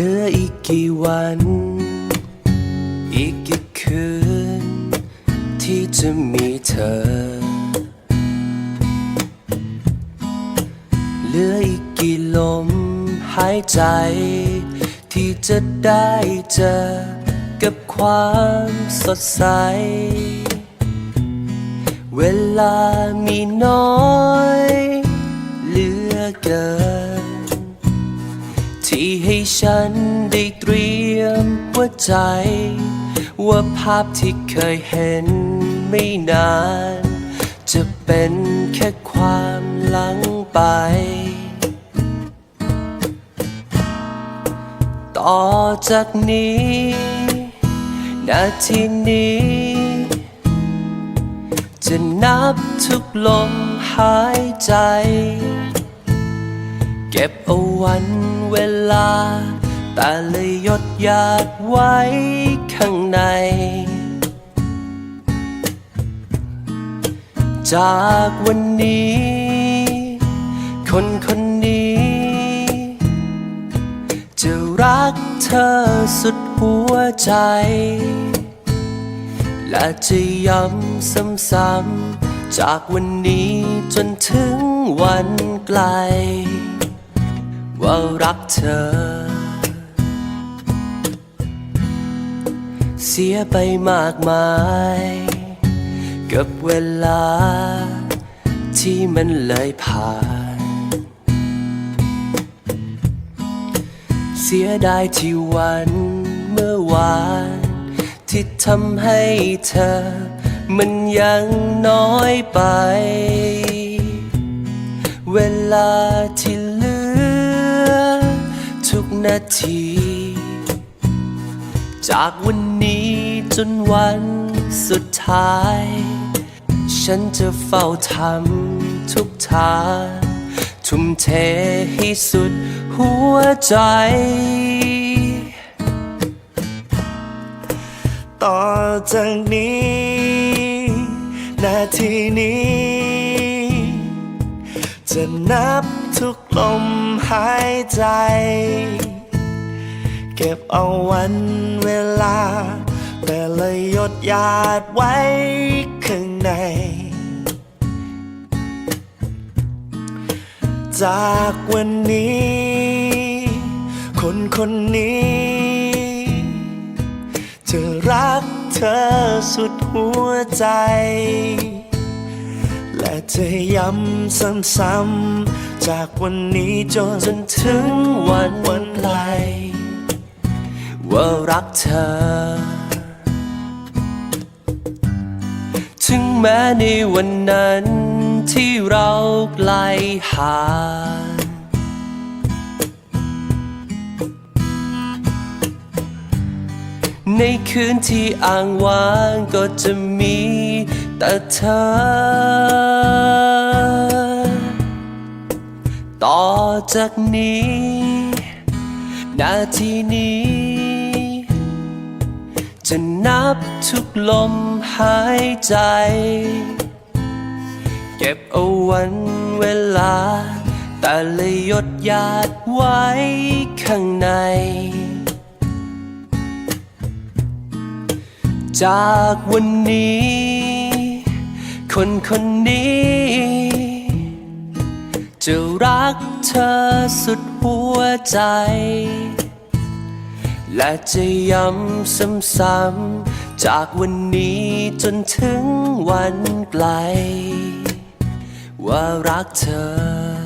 ลืออีกกี่วัน อีกกี่คืน ที่จะมีเธอ เหลืออีกกี่ลมหายใจ ที่จะได้เจอ กับความสดใส เวลามีน้อย เหลือเกิน ที่ให้ฉันได้เตรียมหัวใจ ว่าภาพที่เคยเห็นไม่นาน จะเป็นแค่ความหลังไป ต่อจากนี้ นาทีนี้ จะนับทุกลมหายใจ ก็บเอาวันเวลา แต่เลยยดหยาดไว้ข้างใน จากวันนี้ คนคนนี้ จะรักเธอสุดหัวใจ และจะย้ำซ้ำๆจากวันนี้จนถึงวันไกล ว่ารักเธอ เสียไปมากมาย กับเวลา ที่มันเลยผ่าน เสียดายที่วันเมื่อวาน ที่ทำให้เธอ มันยังน้อยไปเวลา นาที จากวันนี้จนวันสุดท้าย ฉันจะเฝ้าทำทุกทางทุ่มเทให้สุดหัวใจ ต่อจากนี้ นาทีนี้ จะนับทุกลมหายใจ ก็บเอาวันเวลา แต่เลยหยดหยาดไว้ข้างใน จากวันนี้ คนคนนี้ จะรักเธอสุดหัวใจ และจะย้ำซ้ำๆจากวันนี้จนจนถึงวันวันไกล ว่ารักเธอ ถึงแม้ในวันนั้นที่เราไกลห่างในคืนที่อ่างว่างก็จะมีแต่เธอ ต่อจากนี้ นาทีนี้ จะนับทุกลมหายใจ เก็บเอาวันเวลา แต่เลยหยดหยาดไว้ข้างใน จากวันนี้ คนคนนี้ จะรักเธอสุดหัวใจ และจะย้ำซ้ำๆจากวันนี้จนถึงวันไกล ว่ารักเธอ